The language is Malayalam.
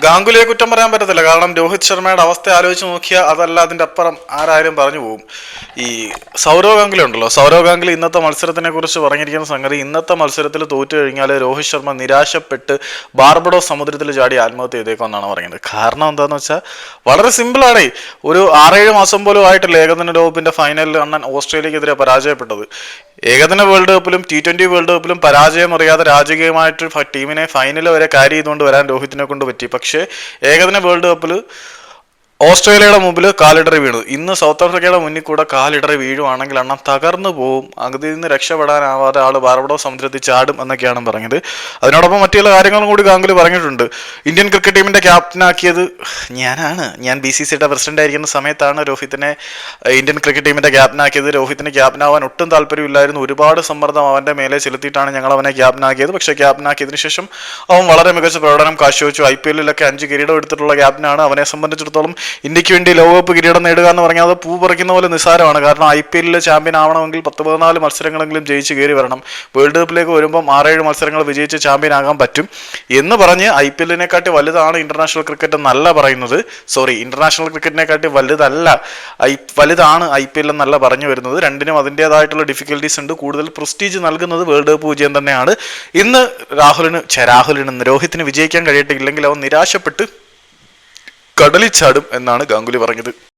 ഗാംഗുലിയെ കുറ്റം പറയാൻ പറ്റത്തില്ല. കാരണം രോഹിത് ശർമ്മയുടെ അവസ്ഥ ആലോചിച്ച് നോക്കിയാൽ അതല്ല അതിന്റെ അപ്പുറം ആരായാലും പറഞ്ഞു പോകും ഈ സൗരവ് ഗാംഗുലി ഉണ്ടല്ലോ. സൗരവ് ഗാംഗുലി ഇന്നത്തെ മത്സരത്തിനെ കുറിച്ച് പറഞ്ഞിരിക്കുന്ന സംഗതി ഇന്നത്തെ മത്സരത്തിൽ തോറ്റു കഴിഞ്ഞാൽ രോഹിത് ശർമ്മ നിരാശപ്പെട്ട് ബാർബഡോ സമുദ്രത്തിൽ ചാടി ആത്മഹത്യ ചെയ്തേക്കുമെന്നാണ് പറയുന്നത്. കാരണം എന്താണെന്ന് വെച്ചാൽ വളരെ സിമ്പിളാണേ ഒരു ആറേഴ് മാസം പോലും ആയിട്ടില്ല ഏകദിന ലോകകപ്പിന്റെ ഫൈനലിൽ അണ്ണൻ ഓസ്ട്രേലിയക്കെതിരെ പരാജയപ്പെട്ടത്. ഏകദിന വേൾഡ് കപ്പിലും ടി ട്വന്റി വേൾഡ് കപ്പിലും പരാജയം അറിയാതെ രാജകീയമായിട്ട് ടീമിനെ ഫൈനൽ വരെ കാരി ചെയ്തുകൊണ്ട് വരാൻ രോഹിത്തിനെ കൊണ്ട് പറ്റി പക്ഷേ ഏകദിന വേൾഡ് കപ്പിൽ ഓസ്ട്രേലിയയുടെ മുമ്പിൽ കാലിടറി വീണു. ഇന്ന് സൗത്ത് ആഫ്രിക്കയുടെ മുന്നിൽ കൂടെ കാലിടറി വീഴുവാണെങ്കിൽ അണ്ണം തകർന്നു പോവും. അതിൽ നിന്ന് രക്ഷപ്പെടാനാവാതെ ആൾ ബാർബഡോ സമുദ്രത്തിൽ ചാടും എന്നൊക്കെയാണ് പറഞ്ഞത്. അതിനോടൊപ്പം മറ്റു ചില കാര്യങ്ങളും കൂടി ഗാംഗുലി പറഞ്ഞിട്ടുണ്ട്. ഇന്ത്യൻ ക്രിക്കറ്റ് ടീമിന്റെ ക്യാപ്റ്റനാക്കിയത് ഞാനാണ്. ഞാൻ ബി സി സിയുടെ പ്രസിഡന്റ് ആയിരിക്കുന്ന സമയത്താണ് രോഹിത്തിനെ ഇന്ത്യൻ ക്രിക്കറ്റ് ടീമിന്റെ ക്യാപ്റ്റനാക്കിയത് രോഹിത്തിന് ക്യാപ്റ്റനാവാൻ ഒട്ടും താല്പര്യമില്ലായിരുന്നു. ഒരുപാട് സമ്മർദ്ദം അവന്റെ മേലെ ചെലുത്തിയിട്ടാണ് ഞങ്ങൾ അവനെ ക്യാപ്റ്റനാക്കിയത് പക്ഷേ ക്യാപ്റ്റനാക്കിയതിനു ശേഷം അവൻ വളരെ മികച്ച പ്രകടനം കാഴ്ചവെച്ചു. ഐ പി എല്ലിലൊക്കെ അഞ്ച് കിരീടം എടുത്തിട്ടുള്ള ക്യാപ്റ്റനാണ്. അവനെ സംബന്ധിച്ചിടത്തോളം ഇന്ത്യയ്ക്ക് വേണ്ടി ലോകകപ്പ് കിരീടം നേടുക എന്ന് പറഞ്ഞാൽ അത് പൂ പറിക്കുന്ന പോലെ നിസ്സാരമാണ്. കാരണം ഐ പി എല്ലിൽ ചാമ്പ്യൻ ആവണമെങ്കിൽ പത്ത് പതിനാല് മത്സരങ്ങളെങ്കിലും ജയിച്ച് കയറി വരണം. വേൾഡ് കപ്പിലേക്ക് വരുമ്പം ആറേഴ് മത്സരങ്ങൾ വിജയിച്ച് ചാമ്പ്യൻ ആകാൻ പറ്റും എന്ന് പറഞ്ഞ് ഐ പി എല്ലിനെക്കാട്ടി വലുതാണ് ഇന്റർനാഷണൽ ക്രിക്കറ്റ് എന്നല്ല പറയുന്നത്. സോറി ഇന്റർനാഷണൽ ക്രിക്കറ്റിനെക്കാട്ടി വലുതല്ല ഐ വലുതാണ് ഐ പി എൽ എന്നല്ല പറഞ്ഞു വരുന്നത്. രണ്ടിനും അതിന്റെതായിട്ടുള്ള ഡിഫിക്കൽട്ടീസ് ഉണ്ട്. കൂടുതൽ പ്രസ്റ്റീജ് നൽകുന്നത് വേൾഡ് കപ്പ് വിജയം തന്നെയാണ്. ഇന്ന് രാഹുലിന് രാഹുലിന് രോഹിത്തിന് വിജയിക്കാൻ കഴിയട്ടെ ഇല്ലെങ്കിൽ അവൻ നിരാശപ്പെട്ട് കടലിൽ ചാടും എന്നാണ് ഗാംഗുലി പറഞ്ഞത്.